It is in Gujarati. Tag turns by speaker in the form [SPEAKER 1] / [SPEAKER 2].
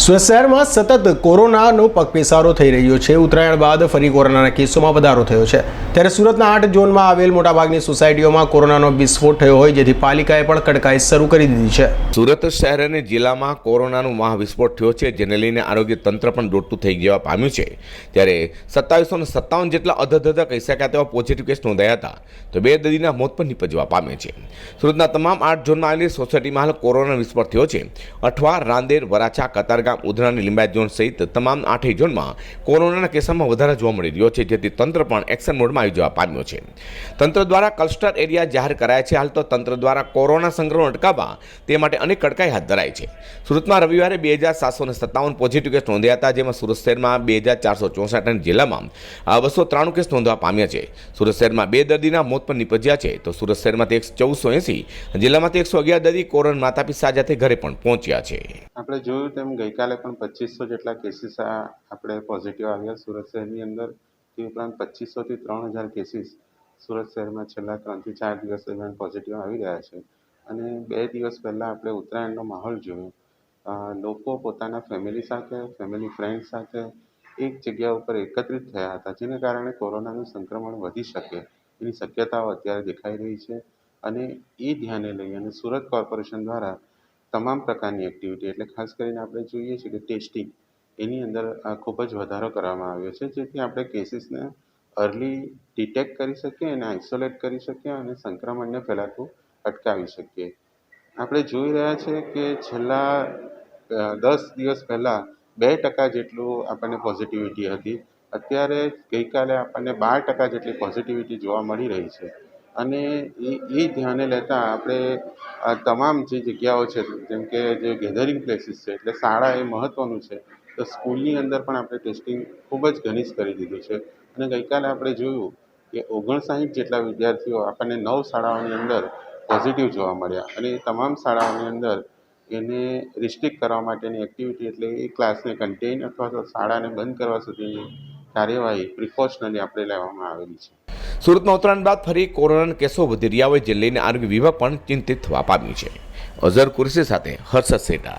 [SPEAKER 1] સુરત શહેરમાં સતત કોરોનાનો પગપેસારો થઈ રહ્યો છે. ઉત્તરાયણ બાદ ફરી કોરોનાના કેસોમાં વધારો થયો છે. ત્યારે સુરતના આઠ ઝોનમાં આવેલ મોટાભાગની સોસાયટીઓમાં કોરોનાનો વિસ્ફોટ થયો હોય, જેથી પાલિકાએ પણ કડકાઈ શરૂ કરી દીધી છે.
[SPEAKER 2] સુરત શહેર અને જિલ્લામાં કોરોનાનો મહાવિસ્ફોટ થયો છે, જેને લઈને આરોગ્ય તંત્ર પણ દોડતું થઈ જવા પામ્યું છે. ત્યારે સત્તાવીસો ને સત્તાવન જેટલા અધધધ કહી શકાય તેવા પોઝિટિવ કેસ નોંધાયા હતા. તો બે દર્દીના મોત પણ નીપજવા પામે છે. સુરતના તમામ આઠ ઝોનમાં આવેલી સોસાયટીમાં હાલ કોરોના વિસ્ફોટ થયો છે. અઠવા, રાંદેર, વરાછા, કતારગામ ઉધના ઉધનાની લિંબાયત ઝોન સહિત તમામ આઠેય ઝોનમાં કોરોનાના કેસોમાં વધારો જોવા મળી રહ્યો છે, જેથી તંત્ર પણ એક્શન મોડમાં આવી જવા પામ્યો છે. તંત્ર દ્વારા ક્લસ્ટર એરિયા જાહેર કરાયા છે, હાલ તો તંત્ર દ્વારા કોરોના સંક્રમણ અટકાવવા તે માટે અનેક કડકાઈ હાથ ધરાય છે. સુરતમાં રવિવારે બે હજાર સાતસો સત્તાવન પોઝિટિવ કેસ નોંધ્યા હતા, જેમાં સુરત શહેરમાં બે હજાર ચારસો ચોસઠ અને જિલ્લામાં બસો ત્રાણું કેસ નોંધવા પામ્યા છે. સુરત શહેરમાં બે દર્દીના મોત પણ નીપજ્યા છે, તો સુરત શહેરમાંથી એક ચૌદસો એંસી, જિલ્લામાંથી એકસો અગિયાર દર્દી કોરોના માતા પિતા સાથે ઘરે પણ પહોંચ્યા છે.
[SPEAKER 3] આપણે જોયું તેમ ગઈકાલે પણ પચીસો જેટલા કેસીસ આપણે પોઝિટિવ આવ્યા સુરત શહેરની અંદર. તે ઉપરાંત પચીસોથી ત્રણ હજાર કેસીસ સુરત શહેરમાં છેલ્લા ત્રણથી ચાર દિવસ દરમિયાન પોઝિટિવ આવી રહ્યા છે. અને બે દિવસ પહેલાં આપણે ઉત્તરાયણનો માહોલ જોયો. લોકો પોતાના ફેમિલી સાથે ફેમિલી ફ્રેન્ડ સાથે એક જગ્યા ઉપર એકત્રિત થયા હતા, જેને કારણે કોરોનાનું સંક્રમણ વધી શકે એની શક્યતાઓ અત્યારે દેખાઈ રહી છે. અને એ ધ્યાને લઈ અને સુરત કોર્પોરેશન દ્વારા તમામ પ્રકારની એક્ટિવિટી એટલે ખાસ કરીને આપણે જોઈએ છીએ કે ટેસ્ટિંગ એની અંદર ખૂબ જ વધારો કરવામાં આવ્યો છે. જેથી આપણે કેસીસને અર્લી ડિટેક્ટ કરી શકીએ અને આઇસોલેટ કરી શકીએ અને સંક્રમણને ફેલાતું અટકાવી શકીએ. આપણે જોઈ રહ્યા છીએ કે છેલ્લા દસ દિવસ પહેલાં બે ટકા જેટલું આપણને પોઝિટિવિટી હતી. અત્યારે ગઈકાલે આપણને બાર ટકા જેટલી પોઝિટિવિટી જોવા મળી રહી છે. અને એ એ ધ્યાને લેતા આપણે આ તમામ જે જગ્યાઓ છે, જેમ કે જે ગેધરિંગ પ્લેસીસ છે, એટલે શાળા એ મહત્ત્વનું છે, તો સ્કૂલની અંદર પણ આપણે ટેસ્ટિંગ ખૂબ જ ઘનિષ્ઠ કરી દીધું છે. અને ગઈકાલે આપણે જોયું કે ઓગણસાઠ જેટલા વિદ્યાર્થીઓ આપણને નવ શાળાઓની અંદર પોઝિટિવ જોવા મળ્યા. અને એ તમામ શાળાઓની અંદર એને રિસ્ટ્રિક્ટ કરવા માટેની એક્ટિવિટી એટલે એ ક્લાસને કન્ટેન અથવા તો શાળાને બંધ કરવા સુધીની કાર્યવાહી પ્રિકોશનરી આપણે લેવામાં આવેલી છે.
[SPEAKER 2] સુરતમાં ઉત્તરાયણ બાદ ફરી કોરોનાના કેસો વધી રહ્યા હોય જે લઈને આરોગ્ય વિભાગ પણ ચિંતિત થવા પામ્યું છે. અઝર કુરશી સાથે હર્ષદ સેટા.